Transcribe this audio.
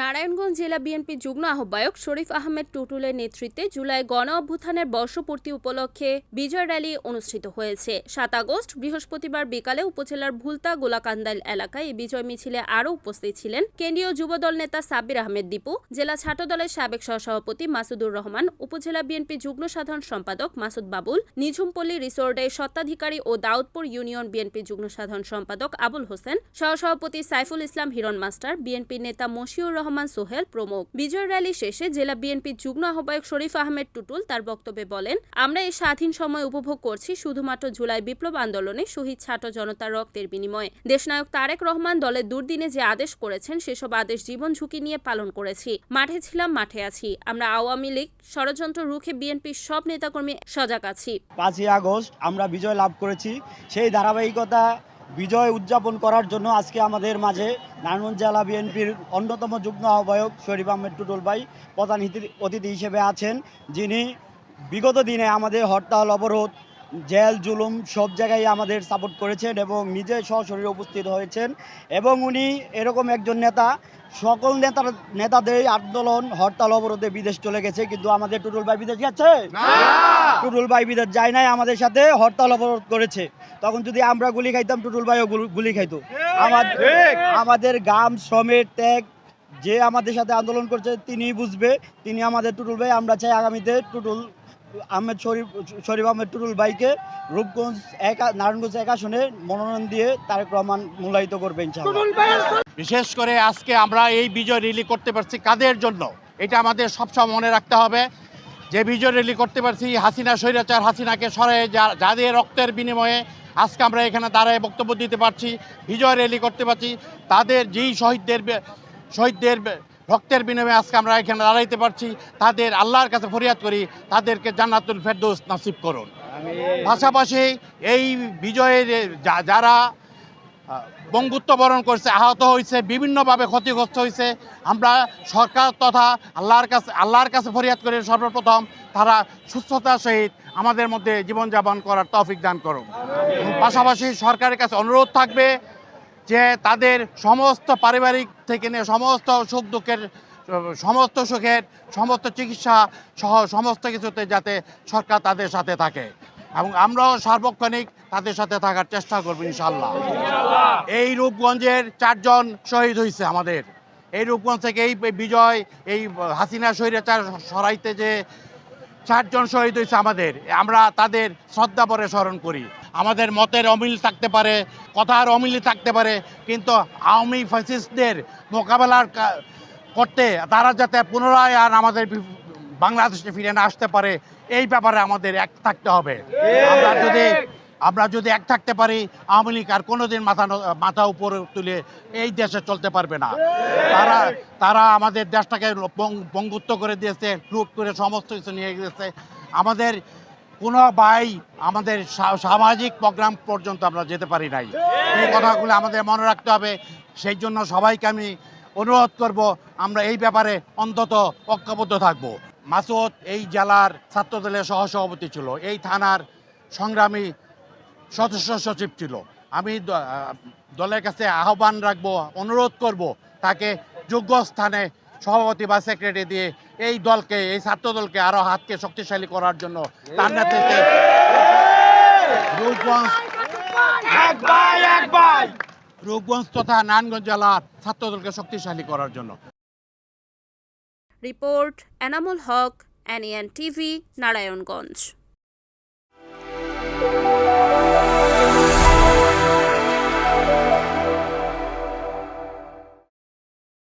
নারায়ণগঞ্জ জেলা বিএনপি যুগ্ম আহ্বায়ক শরীফ আহমেদ টুটুলের নেতৃত্বে জুলাই গণ অভ্যুত্থানের বর্ষপূর্তি উপলক্ষে বিজয় র্যালি অনুষ্ঠিত হয়েছে। সাত আগস্ট, বৃহস্পতিবার বিকালে উপজেলার ভুলতা গোলাকান্দাইল এলাকায় এই বিজয় মিছিলে আরও উপস্থিত ছিলেন কেন্দ্রীয় যুবদল নেতা সাব্বির আহমেদ দীপু, জেলা ছাত্র দলের সাবেক সহসভাপতি মাসুদুর রহমান, উপজেলা বিএনপি যুগ্ম সাধারণ সম্পাদক মাসুদ বাবুল, নিঝুমপল্লী রিসোর্টের স্বত্বাধিকারী ও দাউদপুর ইউনিয়ন বিএনপি যুগ্ম সাধারণ সম্পাদক আবুল হোসেন, সহসভাপতি সাইফুল ইসলাম হিরণ মাস্টার বিএনপি নেতা মশিউর সোহেল প্রমুখ। বিজয় র্যালি শেষে জেলা বিএনপি যুগ্ম আহ্বায়ক শরীফ আহমেদ টুটুল তার বক্তব্যে বলেন, আমরা এই স্বাধীন সময় উপভোগ করছি শুধুমাত্র জুলাই বিপ্লব আন্দোলনে শহীদ ছাত্র জনতার রক্তের বিনিময়ে। দেশনায়ক তারেক রহমান দলের দুর্দিনে যে আদেশ করেছেন, সেসব আদেশ জীবন ঝুঁকি নিয়ে পালন করেছি। মাঠে ছিলাম, মাঠে আছি। আমরা আওয়ামী লীগ, ষড়যন্ত্র রুখে বিএনপির সব নেতাকর্মী সজাগ আছি। পাঁচই আগস্ট আমরা বিজয় লাভ করেছি। সেই ধারাবাহিকতা বিজয় উদযাপন করার জন্য আজকে আমাদের মাঝে নারায়ণগঞ্জ জেলা বিএনপির অন্যতম যুগ্ম আহ্বায়ক শরীফ আহমেদ টুটুল ভাই প্রধান অতিথি হিসেবে আছেন। যিনি বিগত দিনে আমাদের হরতাল, অবরোধ জেল জুলুম সব জায়গায় আমাদের সাপোর্ট করেছেন এবং নিজে সশরীরে উপস্থিত হয়েছেন এবং উনি এরকম একজন নেতা সকল নেতার নেতাদের আন্দোলন হরতাল অবরোধে বিদেশ চলে গেছে কিন্তু আমাদের টুটুল ভাই বিদেশ গেছে টুটুল ভাই বিদেশ যায় নাই আমাদের সাথে হরতাল অবরোধ করেছে। তখন যদি আমরা গুলি খাইতাম টুটুল ভাইও গুল- গুলি খাইতো। আমাদের আমাদের গাম শ্রমের ত্যাগ যে আমাদের সাথে আন্দোলন করছে তিনি বুঝবে। তিনি আমাদের টুটুল ভাই আমরা চাই আগামীতে টুটুল আহমেদ শরীফ শরীফ আহমেদ টুটুল ভাইকে রূপগঞ্জ এক নারায়ণগঞ্জ এক আসনে মনোনয়ন দিয়ে তারেক রহমান মূল্যায়িত করবেন বিশেষ করে আজকে আমরা এই বিজয় রিলি করতে পারছি কাদের জন্য? এটা আমাদের সবসময় মনে রাখতে হবে। যে বিজয় রিলি করতে পারছি হাসিনা স্বৈরাচার হাসিনাকে সরে যা- যাদের রক্তের বিনিময়ে আজকে আমরা এখানে দাঁড়ায় বক্তব্য দিতে পারছি বিজয় র্যালি করতে পারছি তাদের যেই শহীদদের শহীদদের রক্তের বিনিময়ে আজকে আমরা এখানে দাঁড়াইতে পারছি। তাদের আল্লাহর কাছে ফরিয়াদ করি তাদেরকে জান্নাতুল ফেরদৌস নাসিব করুন। পাশাপাশি এই বিজয়ের যা- যারা বঙ্গুত্ব বরণ করছে আহত হয়েছে বিভিন্নভাবে ক্ষতিগ্রস্ত হয়েছে আমরা সরকার তথা আল্লাহর কাছে আল্লাহর কাছে ফরিয়াদ করে সর্বপ্রথম তারা সুস্থতার সহিত আমাদের মধ্যে জীবনযাপন করার তৌফিক দান করুন। পাশাপাশি সরকারের কাছে অনুরোধ থাকবে যে তাদের সমস্ত পারিবারিক থেকে নিয়ে সমস্ত সুখ দুঃখের, সমস্ত সুখের, সমস্ত চিকিৎসা সহ সমস্ত কিছুতে যাতে সরকার তাদের সাথে থাকে। এবং আমরাও সার্বক্ষণিক তাদের সাথে থাকার চেষ্টা করব ইনশাল্লাহ এই রূপগঞ্জের চারজন শহীদ হয়েছে আমাদের। এই রূপগঞ্জ থেকে এই বিজয়, এই হাসিনা স্বৈরাচার সরাইতে যে চারজন শহীদ হয়েছে আমাদের, আমরা তাদের শ্রদ্ধা পরে স্মরণ করি। আমাদের মতের অমিল থাকতে পারে, কথার অমিল থাকতে পারে, কিন্তু আওয়ামী ফ্যাসিস্টদের মোকাবেলার করতে তারা যাতে পুনরায় আর আমাদের বাংলাদেশে ফিরে না আসতে পারে, এই ব্যাপারে আমাদের এক থাকতে হবে। আমরা যদি আমরা যদি এক থাকতে পারি, আওয়ামী লীগ আর কোনোদিন মাথা মাথা উপরে তুলে এই দেশে চলতে পারবে না। তারা তারা আমাদের দেশটাকে পঙ্গুত্ব করে দিয়েছে, লুট করে সমস্ত কিছু নিয়ে গেছে। আমাদের কোনো ভাই আমাদের সামাজিক প্রোগ্রাম পর্যন্ত আমরা যেতে পারি নাই। এই কথাগুলো আমাদের মনে রাখতে হবে। সেই জন্য সবাইকে আমি অনুরোধ করব, আমরা এই ব্যাপারে অন্তত ঐক্যবদ্ধ থাকব। মাসুদ এই জেলার ছাত্রদলের সহসভাপতি ছিল। এই থানার সংগ্রামী সদস্য সচিব ছিল। আমি দলের কাছে আহ্বান রাখব, অনুরোধ করব তাকে যোগ্য স্থানে সভাপতি বা সেক্রেটারি দিয়ে এই দলকে এই ছাত্র দলকে আরও হাতকে শক্তিশালী করার জন্য তার নেতৃত্বে রূপগঞ্জ তথা নারায়ণগঞ্জ জেলার ছাত্র দলকে শক্তিশালী করার জন্য। Report Enamul Haque NN TV Narayanganj.